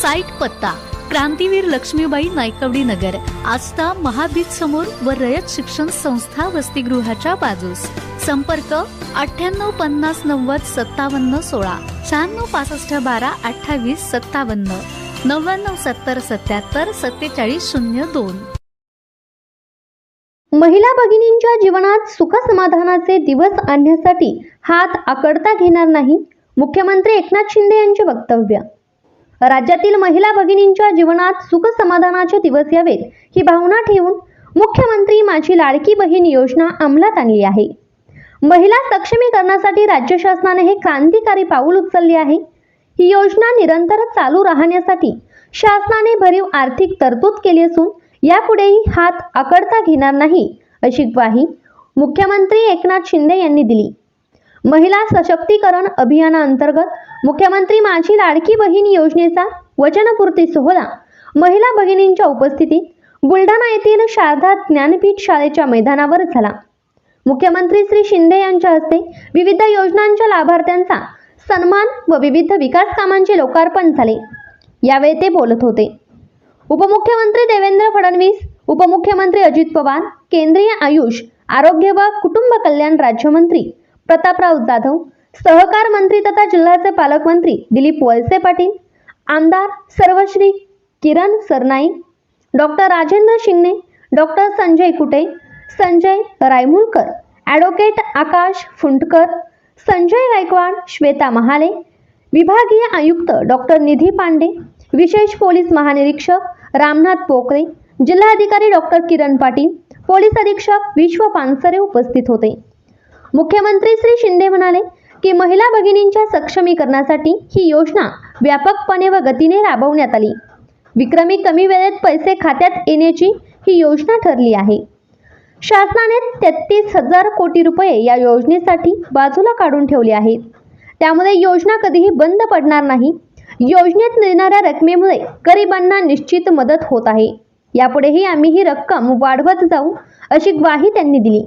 Site पत्ता क्रांतीवीर लक्ष्मीबाई नायकवडी नगर आस्था महाबीज समोर व रयत शिक्षण संस्था वसतिगृहाच्या बाजूस. संपर्क अठ्ठ्याण्णव पन्नास नव्वद सत्तावन्न सोळा शहाण्णव पासष्ट बारा अठ्ठावीस सत्तावन्न नव्याण्णव सत्तर सत्याहत्तर सत्तेचाळीस शून्य दोन. महिला भगिनींच्या जीवनात सुख समाधानाचे दिवस आणण्यासाठी हात आकडता घेणार नाही मुख्यमंत्री एकनाथ शिंदे यांचे वक्तव्य. राज्यातील महिला भगिनींच्या जीवनात सुख समाधानाचे दिवस यावेत. ही भावना ठेवून मुख्यमंत्री माझी लाडकी बहीण योजना अंमलात आणली आहे. महिला सक्षमीकरणासाठी राज्य शासनाने हे क्रांतिकारी पाऊल उचलले आहे. ही योजना निरंतर चालू राहण्यासाठी शासनाने भरीव आर्थिक तरतूद केली असून यापुढेही हात आकडता घेणार नाही अशी ग्वाही मुख्यमंत्री एकनाथ शिंदे यांनी दिली. महिला सशक्तीकरण अभियानाअंतर्गत मुख्यमंत्री माझी लाडकी बहीण योजनेचा वचनपूर्ती सोहळा. महिला भगिनींच्या उपस्थितीत बुलढाणा येथील शारदा ज्ञानपीठ शाळेच्या मैदानावर झाला. मुख्यमंत्री श्री शिंदे यांच्या हस्ते विविध योजनांच्या लाभार्थ्यांचा सन्मान व विविध विकास कामांचे लोकार्पण झाले. यावेळी ते बोलत होते. उपमुख्यमंत्री देवेंद्र फडणवीस उपमुख्यमंत्री अजित पवार केंद्रीय आयुष आरोग्य व कुटुंब कल्याण राज्यमंत्री प्रतापराव जाधव सहकार मंत्री तथा जिल्ह्याचे पालकमंत्री दिलीप वळसे पाटील आमदार सर्वश्री Kiran Sarnaik doctor Rajendra Shingne doctor Sanjay Kute Sanjay Raimulkar advocate Akash Phundkar Sanjay Gaikwad Shweta Mahale विभागीय आयुक्त डॉक्टर निधी पांडे विशेष पोलीस महानिरीक्षक रामनाथ पोकरे जिल्हाधिकारी डॉक्टर किरण पाटील पोलीस अधीक्षक विश्व पानसरे उपस्थित होते. मुख्यमंत्री श्री शिंदे म्हणाले की महिला भगिनींच्या सक्षमीकरणासाठी ही योजना व्यापकपणे व गतीने राबवण्यात आली. विक्रमी कमी वेळेत पैसे खात्यात येण्याची ही योजना ठरली आहे. शासनाने तेहतीस हजार कोटी रुपये या योजनेसाठी बाजूला काढून ठेवले आहेत. त्यामुळे योजना कधीही बंद पडणार नाही. योजनेत मिळणाऱ्या रकमेमुळे गरिबांना निश्चित मदत होत आहे. यापुढेही आम्ही ही रक्कम वाढवत जाऊ अशी ग्वाही त्यांनी दिली.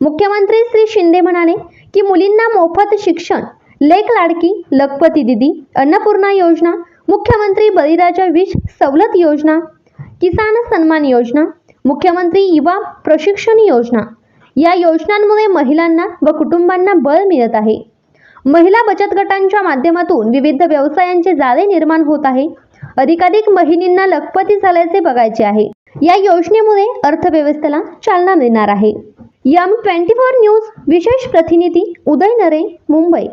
मुख्यमंत्री श्री शिंदे म्हणाले की मुलींना मोफत शिक्षण लेख लाडकी लखपती दिदी अन्नपूर्णा योजना मुख्यमंत्री बळीराजा विष सवलत योजना किसान सन्मान योजना मुख्यमंत्री युवा प्रशिक्षण योजना. या योजनांमुळे महिलांना व कुटुंबांना बळ मिळत आहे. महिला बचत गटांच्या माध्यमातून विविध व्यवसायांचे जाळे निर्माण होत आहे. अधिकाधिक महिनींना लखपती झाल्याचे बघायचे आहे. या योजनेमुळे अर्थव्यवस्थेला चालना मिळणार आहे. यम ट्वेंटी फोर न्यूज विशेष प्रतिनिधी उदय नरे मुंबई.